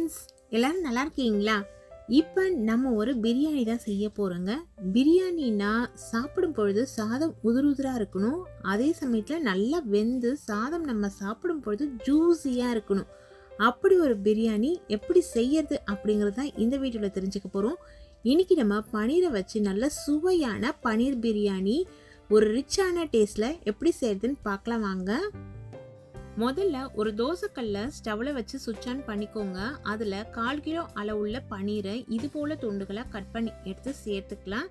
Friends எல்லோரும் நல்லா இருக்கீங்களா? இப்போ நம்ம ஒரு பிரியாணி தான் செய்ய போகிறோங்க பிரியாணினா சாப்பிடும் பொழுது சாதம் உதிர் உதிராக இருக்கணும். அதே சமயத்தில் நல்லா வெந்து சாதம் நம்ம சாப்பிடும் பொழுது ஜூஸியாக இருக்கணும். அப்படி ஒரு பிரியாணி எப்படி செய்யறது அப்படிங்கிறது தான் இந்த வீடியோவில் தெரிஞ்சுக்க போகிறோம் இன்றைக்கி நம்ம பனீரை வச்சு நல்ல சுவையான பனீர் பிரியாணி ஒரு ரிச்சான டேஸ்ட்டில் எப்படி செய்யறதுன்னு பார்க்கலாம் வாங்க. முதல்ல ஒரு தோசைக்கல்ல ஸ்டவ்ல வச்சு சுவிட்ச் ஆன் பண்ணிக்கோங்க. அதில் கால் கிலோ அளவுள்ள பனீரை இது போல் துண்டுகளை கட் பண்ணி எடுத்து சேர்த்துக்கலாம்.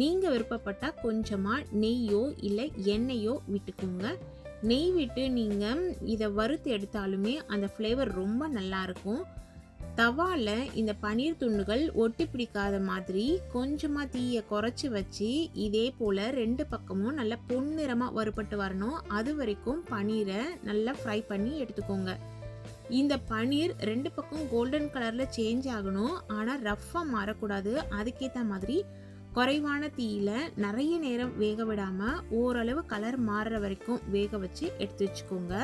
நீங்கள் விருப்பப்பட்டால் கொஞ்சமாக நெய்யோ இல்லை எண்ணெயோ விட்டுக்கோங்க. நெய் விட்டு நீங்கள் இதை வறுத்து எடுத்தாலுமே அந்த ஃப்ளேவர் ரொம்ப நல்லா இருக்கும். தவாவில் இந்த பன்னீர் துண்டுகள் ஒட்டி பிடிக்காத மாதிரி கொஞ்சமாக தீயை குறைச்சி வச்சு இதே போல் ரெண்டு பக்கமும் நல்லா பொன்னிறமாக வறுபட்டு வரணும். அது வரைக்கும் பன்னீரை நல்லா ஃப்ரை பண்ணி எடுத்துக்கோங்க. இந்த பன்னீர் ரெண்டு பக்கம் கோல்டன் கலரில் சேஞ்ச் ஆகணும். ஆனால் ரஃப்பாக மாறக்கூடாது. அதுக்கேற்ற மாதிரி குறைவான தீயில் நிறைய நேரம் வேக விடாமல் ஓரளவு கலர் மாறுற வரைக்கும் வேக வச்சு எடுத்து வச்சுக்கோங்க.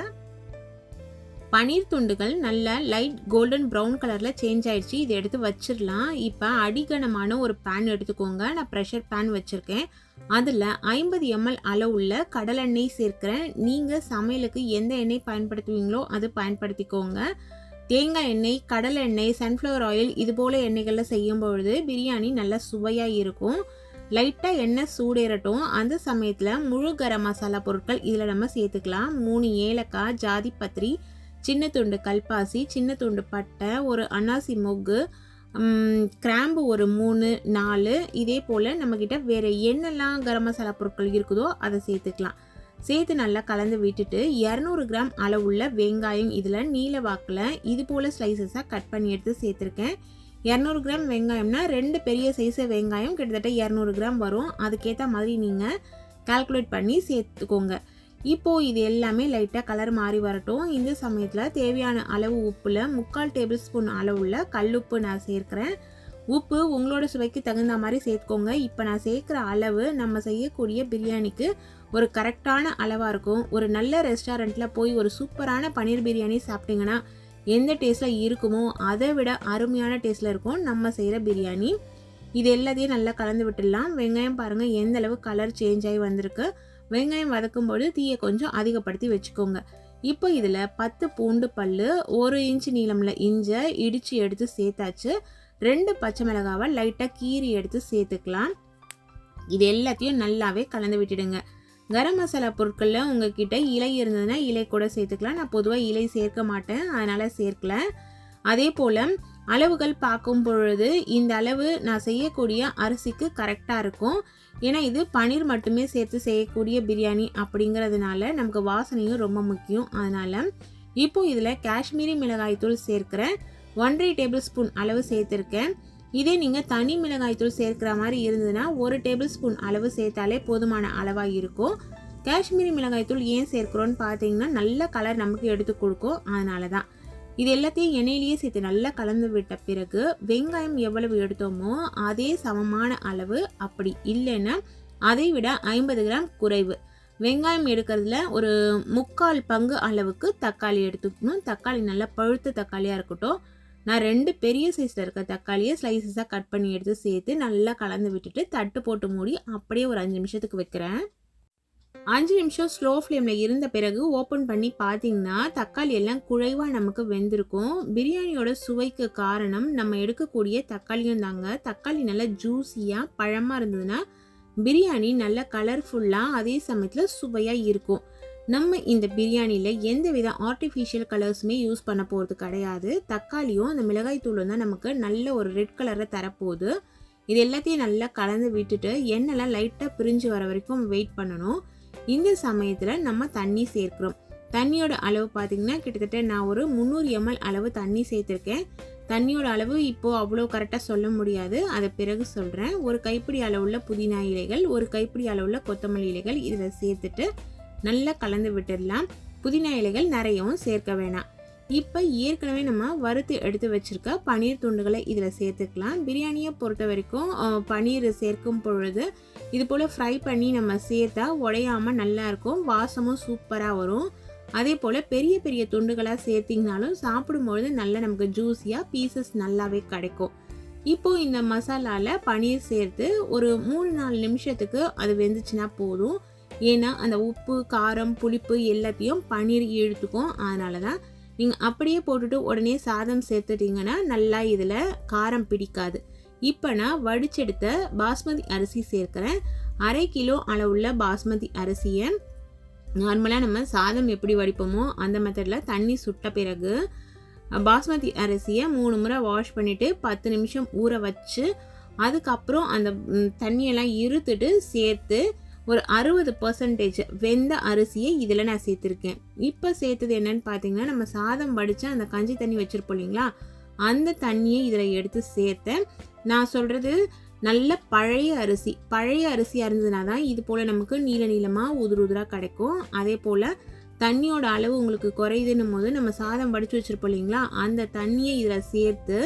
பனீர் துண்டுகள் நல்ல லைட் கோல்டன் ப்ரௌன் கலரில் சேஞ்ச் ஆயிடுச்சு. இதை எடுத்து வச்சிடலாம். இப்போ அடிகனமான ஒரு பேன் எடுத்துக்கோங்க. நான் ப்ரெஷர் பேன் வச்சுருக்கேன். அதில் ஐம்பது எம்எல் அளவுள்ள கடலெண்ணெய் சேர்க்குறேன் நீங்கள் சமையலுக்கு எந்த எண்ணெய் பயன்படுத்துவீங்களோ அது பயன்படுத்திக்கோங்க. தேங்காய் எண்ணெய் கடலை எண்ணெய் சன்ஃப்ளவர் ஆயில் இது போல் எண்ணெய்களில் செய்யும் பொழுது பிரியாணி நல்லா சுவையாக இருக்கும். லைட்டாக எண்ணெய் சூடேறட்டும். அந்த சமயத்தில் முழு கரம் மசாலா பொருட்கள் இதில் நம்ம சேர்த்துக்கலாம். மூணு ஏலக்காய் ஜாதி பத்திரி சின்ன துண்டு கல்பாசி சின்ன துண்டு பட்டை ஒரு அன்னாசி மொக்கு கிராம்பு ஒரு மூணு நாலு. இதே போல் நம்மக்கிட்ட வேறு என்னெல்லாம் கரம் மசாலா பொருட்கள் இருக்குதோ அதை சேர்த்துக்கலாம். சேர்த்து நல்லா கலந்து விட்டுட்டு இரநூறு கிராம் அளவுள்ள வெங்காயம் இதில் நீல வாக்கில் இது போல் ஸ்லைசஸாக கட் பண்ணி எடுத்து சேர்த்துருக்கேன். இரநூறு கிராம் வெங்காயம்னா ரெண்டு பெரிய சைஸு வெங்காயம். கிட்டத்தட்ட இரநூறு கிராம் வரும். அதுக்கேற்ற மாதிரி நீங்கள் கால்குலேட் பண்ணி சேர்த்துக்கோங்க. இப்போது இது எல்லாமே லைட்டாக கலர் மாறி வரட்டும். இந்த சமயத்தில் தேவையான அளவு உப்பில் முக்கால் டேபிள் ஸ்பூன் அளவுள்ள கல்லுப்பு நான் சேர்க்குறேன். உப்பு உங்களோட சுவைக்கு தகுந்த மாதிரி சேர்த்துக்கோங்க. இப்போ நான் சேர்க்குற அளவு நம்ம செய்யக்கூடிய பிரியாணிக்கு ஒரு கரெக்டான அளவாக இருக்கும். ஒரு நல்ல ரெஸ்டாரண்ட்டில் போய் ஒரு சூப்பரான பன்னீர் பிரியாணி சாப்பிட்டிங்கன்னா எந்த டேஸ்ட்டில் இருக்குமோ அதை விட அருமையான டேஸ்ட்டில் இருக்கும் நம்ம செய்கிற பிரியாணி. இது எல்லாத்தையும் நல்லா கலந்து விட்டுடலாம். வெங்காயம் பாருங்கள் எந்த அளவு கலர் சேஞ்ச் ஆகி வந்திருக்கு. வெங்காயம் வதக்கும்போது தீயை கொஞ்சம் அதிகப்படுத்தி வச்சுக்கோங்க. இப்போ இதில் பத்து பூண்டு பல் ஒரு இன்ச்சு நீளமில் இஞ்சை இடித்து எடுத்து சேர்த்தாச்சு. ரெண்டு பச்சை மிளகாவை லைட்டாக கீறி எடுத்து சேர்த்துக்கலாம். இது எல்லாத்தையும் நல்லாவே கலந்து விட்டுடுங்க. கரம் மசாலா பொருட்களில் உங்ககிட்ட இலை இருந்ததுன்னா இலை கூட சேர்த்துக்கலாம். நான் பொதுவாக இலை சேர்க்க மாட்டேன். அதனால் சேர்க்கல. அதே போல் அளவுகள் பார்க்கும் பொழுது இந்த அளவு நான் செய்யக்கூடிய அரிசிக்கு கரெக்டாக இருக்கும். ஏன்னா இது பன்னீர் மட்டுமே சேர்த்து செய்யக்கூடிய பிரியாணி அப்படிங்கிறதுனால நமக்கு வாசனையும் ரொம்ப முக்கியம். அதனால் இப்போ இதில் காஷ்மீரி மிளகாய்த்தூள் சேர்க்குறேன். ஒன்றரை டேபிள் ஸ்பூன் அளவு சேர்த்துருக்கேன். இதே நீங்கள் தனி மிளகாய்த்தூள் சேர்க்குற மாதிரி இருந்ததுன்னா ஒரு டேபிள் ஸ்பூன் அளவு சேர்த்தாலே போதுமான அளவாக இருக்கும். காஷ்மீரி மிளகாய்த்தூள் ஏன் சேர்க்குறோன்னு பார்த்தீங்கன்னா நல்ல கலர் நமக்கு எடுத்து கொடுக்கும். அதனால தான் இது எல்லாத்தையும் எண்ணெயிலேயே சேர்த்து நல்லா கலந்து விட்ட பிறகு வெங்காயம் எவ்வளவு எடுத்தோமோ அதே சமமான அளவு அப்படி இல்லைன்னா அதை விட ஐம்பது கிராம் குறைவு. வெங்காயம் எடுக்கிறதுல ஒரு முக்கால் பங்கு அளவுக்கு தக்காளி எடுத்துக்கணும். தக்காளி நல்லா பழுத்த தக்காளியாக இருக்கட்டும். நான் ரெண்டு பெரிய சைஸில் இருக்க தக்காளியை ஸ்லைசஸாக கட் பண்ணி எடுத்து சேர்த்து நல்லா கலந்து விட்டுட்டு தட்டு போட்டு மூடி அப்படியே ஒரு அஞ்சு நிமிஷத்துக்கு வைக்கிறேன். அஞ்சு நிமிஷம் ஸ்லோ ஃப்ளேமில் இருந்த பிறகு ஓப்பன் பண்ணி பார்த்தீங்கன்னா தக்காளி எல்லாம் குழைவாக நமக்கு வெந்திருக்கும். பிரியாணியோட சுவைக்கு காரணம் நம்ம எடுக்கக்கூடிய தக்காளியும் தாங்க. தக்காளி நல்லா ஜூஸியாக பழமாக இருந்ததுன்னா பிரியாணி நல்ல கலர்ஃபுல்லாக அதே சமயத்தில் சுவையாக இருக்கும். நம்ம இந்த பிரியாணியில் எந்த வித ஆர்டிஃபிஷியல் கலர்ஸுமே யூஸ் பண்ண போகிறது கிடையாது. தக்காளியும் அந்த மிளகாய் தூளும் தான் நமக்கு நல்ல ஒரு ரெட் கலரை தரப்போகுது. இது எல்லாத்தையும் நல்லா கலந்து விட்டுட்டு எண்ணெய்லாம் லைட்டாக பிரிஞ்சு வர வரைக்கும் வெயிட் பண்ணணும். இந்த சமயத்தில் நம்ம தண்ணி சேர்க்குறோம். தண்ணியோட அளவு பார்த்திங்கன்னா கிட்டத்தட்ட நான் ஒரு முந்நூறு எம்எல் அளவு தண்ணி சேர்த்துருக்கேன். தண்ணியோட அளவு இப்போது அவ்வளோ கரெக்டாக சொல்ல முடியாது. அதை பிறகு சொல்கிறேன் ஒரு கைப்பிடி அளவுள்ள புதினா இலைகள் ஒரு கைப்பிடி அளவுள்ள கொத்தமல்லி இலைகள் இதில் சேர்த்துட்டு நல்லா கலந்து விட்டுடலாம். புதினா இலைகள் நிறையவும் சேர்க்க வேணாம். இப்போ ஏற்கனவே நம்ம வறுத்து எடுத்து வச்சுருக்க பன்னீர் துண்டுகளை இதில் சேர்த்துக்கலாம். பிரியாணியை பொறுத்த வரைக்கும் பன்னீர் சேர்க்கும் பொழுது இது போல் ஃப்ரை பண்ணி நம்ம சேர்த்தா உடையாமல் நல்லாயிருக்கும் வாசமும் சூப்பராக வரும். அதே போல் பெரிய பெரிய துண்டுகளாக சேர்த்திங்கனாலும் சாப்பிடும்பொழுது நல்லா நமக்கு ஜூஸியாக பீசஸ் நல்லாவே கிடைக்கும். இப்போ இந்த மசாலாவில் பன்னீர் சேர்த்து ஒரு மூணு நாலு நிமிஷத்துக்கு அது வெந்துச்சுன்னா போதும். ஏன்னா அந்த உப்பு காரம் புளிப்பு எல்லாத்தையும் பன்னீர் இழுத்துக்கும். அதனால தான் நீங்கள் அப்படியே போட்டுட்டு உடனே சாதம் சேர்த்துட்டிங்கன்னா நல்லா இதில் காரம் பிடிக்காது. இப்போ நான் வடிச்செடுத்த பாஸ்மதி அரிசி சேர்க்குறேன். அரை கிலோ அளவுள்ள பாஸ்மதி அரிசியை நார்மலாக நம்ம சாதம் எப்படி வடிப்போமோ அந்த மெத்தடில் தண்ணி சுட்ட பிறகு பாஸ்மதி அரிசியை மூணு முறை வாஷ் பண்ணிவிட்டு பத்து நிமிஷம் ஊற வச்சு அதுக்கப்புறம் அந்த தண்ணியெல்லாம் இருத்துட்டு சேர்த்து ஒரு அறுபது பர்சன்டேஜ் வெந்த அரிசியை இதில் நான் சேர்த்துருக்கேன். இப்போ சேர்த்தது என்னன்னு பார்த்தீங்கன்னா நம்ம சாதம் வடித்து அந்த கஞ்சி தண்ணி வச்சுருப்போம் இல்லைங்களா? அந்த தண்ணியை இதில் எடுத்து சேர்த்தேன் நான் சொல்கிறது நல்ல பழைய அரிசி பழைய அரிசியாக இருந்ததுனா தான் இது போல் நமக்கு நீல நீளமாக உதிர் உதிராக கிடைக்கும். அதே போல் தண்ணியோட அளவு உங்களுக்கு குறையுதுன்னும் போது நம்ம சாதம் வடித்து வச்சுருப்போம் இல்லைங்களா? அந்த தண்ணியை இதில் சேர்த்து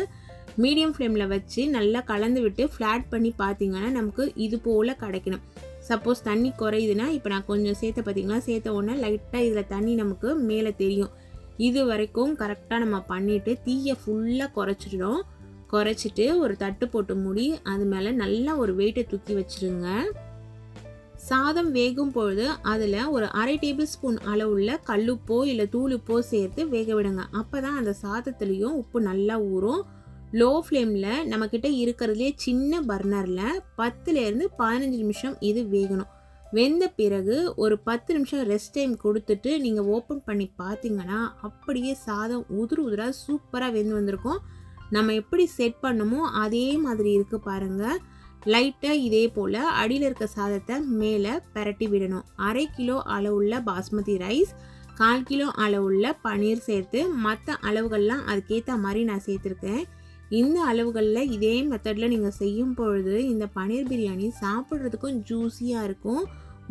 மீடியம் ஃப்ளேமில் வச்சு நல்லா கலந்து விட்டு ஃப்ளாட் பண்ணி பார்த்தீங்கன்னா நமக்கு இது போல் கிடைக்கணும். சப்போஸ் தண்ணி குறையுதுன்னா இப்போ நான் கொஞ்சம் சேர்த்த பார்த்தீங்கன்னா சேர்த்த உடனே லைட்டாக இதில் தண்ணி நமக்கு மேலே தெரியும். இது வரைக்கும் கரெக்டாக நம்ம பண்ணிவிட்டு தீயை ஃபுல்லாக குறைச்சிடும் குறைச்சிட்டு ஒரு தட்டு போட்டு மூடி அது மேலே நல்லா ஒரு வெயிட்டை தூக்கி வச்சிருங்க. சாதம் வேகும் பொழுது அதில் ஒரு அரை டேபிள் ஸ்பூன் அளவுள்ள கல்லுப்போ இல்லை தூளுப்போ சேர்த்து வேக விடுங்க. அப்போ தான் அந்த சாதத்துலேயும் உப்பு நல்லா ஊறும். லோ ஃப்ளேமில் நம்மக்கிட்ட இருக்கிறதுலே சின்ன பர்னரில் பத்துலேருந்து பதினஞ்சு நிமிஷம் இது வேகணும். வெந்த பிறகு ஒரு பத்து நிமிஷம் ரெஸ்ட் டைம் கொடுத்துட்டு நீங்கள் ஓப்பன் பண்ணி பார்த்தீங்கன்னா அப்படியே சாதம் உதிர் உதிராக சூப்பராக வெந்து வந்திருக்கும். நம்ம எப்படி செட் பண்ணுமோ அதே மாதிரி இருக்குது பாருங்கள் லைட்டாக இதே போல் அடியில் இருக்க சாதத்தை மேலே பரட்டி விடணும். அரை கிலோ அளவுள்ள பாஸ்மதி ரைஸ் கால் கிலோ அளவுள்ள பன்னீர் சேர்த்து மற்ற அளவுகள்லாம் அதுக்கேற்ற மாதிரி நான் சேர்த்துருக்கேன். இந்த அளவுகளில் இதே மெத்தடில் நீங்கள் செய்யும் பொழுது இந்த பன்னீர் பிரியாணி சாப்பிட்றதுக்கும் ஜூஸியாக இருக்கும்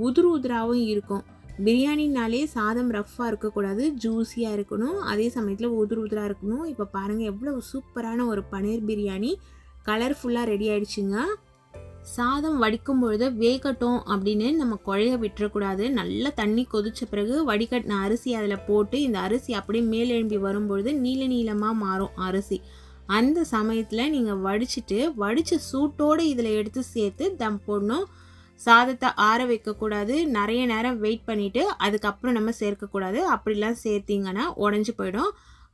உதிர் உதிராகவும் இருக்கும். பிரியாணினாலே சாதம் ரஃப்பாக இருக்கக்கூடாது ஜூஸியாக இருக்கணும். அதே சமயத்தில் உதிர் உதிராக இருக்கணும். இப்போ பாருங்கள் எவ்வளோ சூப்பரான ஒரு பன்னீர் பிரியாணி. கலர்ஃபுல்லாக ரெடி ஆயிடுச்சுங்க. சாதம் வடிக்கும் பொழுது வேகட்டும் அப்படின்னு நம்ம குழைய விட்டுறக்கூடாது. நல்லா தண்ணி கொதிச்ச பிறகு வடிகட்டின அரிசி அதில் போட்டு இந்த அரிசி அப்படியே மேலெழும்பி வரும்பொழுது நீல நீளமாக மாறும் அரிசி. அந்த சமயத்தில் நீங்கள் வடிச்சிட்டு வடித்த சூட்டோடு இதில் எடுத்து சேர்த்து தம் போடணும் சாதத்தை ஆற வைக்கக்கூடாது நிறைய நேரம் வெயிட் பண்ணிவிட்டு அதுக்கப்புறம் நம்ம சேர்க்கக்கூடாது. அப்படிலாம் சேர்த்திங்கன்னா உடஞ்சி போயிடும்.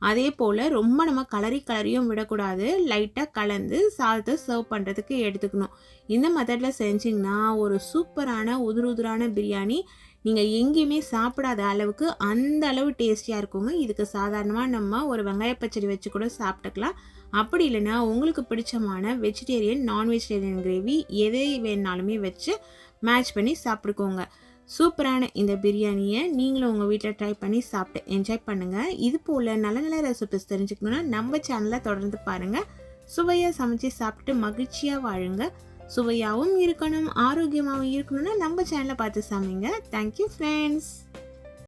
அதே போல் ரொம்ப நம்ம கலரி கலரியும் விடக்கூடாது. லைட்டாக கலந்து சாதத்தை சர்வ் பண்ணுறதுக்கு எடுத்துக்கணும். இந்த மெத்தடில் செஞ்சிங்கன்னா ஒரு சூப்பரான உதிர் உதிரான பிரியாணி நீங்கள் எங்கேயுமே சாப்பிடாத அளவுக்கு அந்த அளவு டேஸ்டியாக இருக்குங்க. இதுக்கு சாதாரணமாக நம்ம ஒரு வெங்காய பச்சடி வச்சு கூட சாப்பிட்டுக்கலாம். அப்படி இல்லைன்னா உங்களுக்கு பிடிச்சமான வெஜிடேரியன் நான் வெஜிடேரியன் கிரேவி எதை வேணாலுமே வச்சு மேட்ச் பண்ணி சாப்பிட்டுக்கோங்க. சூப்பரான இந்த பிரியாணியை நீங்களும் உங்கள் வீட்டில் ட்ரை பண்ணி சாப்பிட்டு என்ஜாய் பண்ணுங்கள் இது போல் நல்ல நல்ல ரெசிபிஸ் தெரிஞ்சுக்கணுன்னா நம்ம சேனலை தொடர்ந்து பாருங்கள் சுவையாக சமைச்சு சாப்பிட்டு மகிழ்ச்சியாக வாழுங்க. சுவையாகவும் இருக்கணும் ஆரோக்கியமாகவும் இருக்கணும்னா நம்ம சேனலை பார்த்து சமைங்க. Thank you friends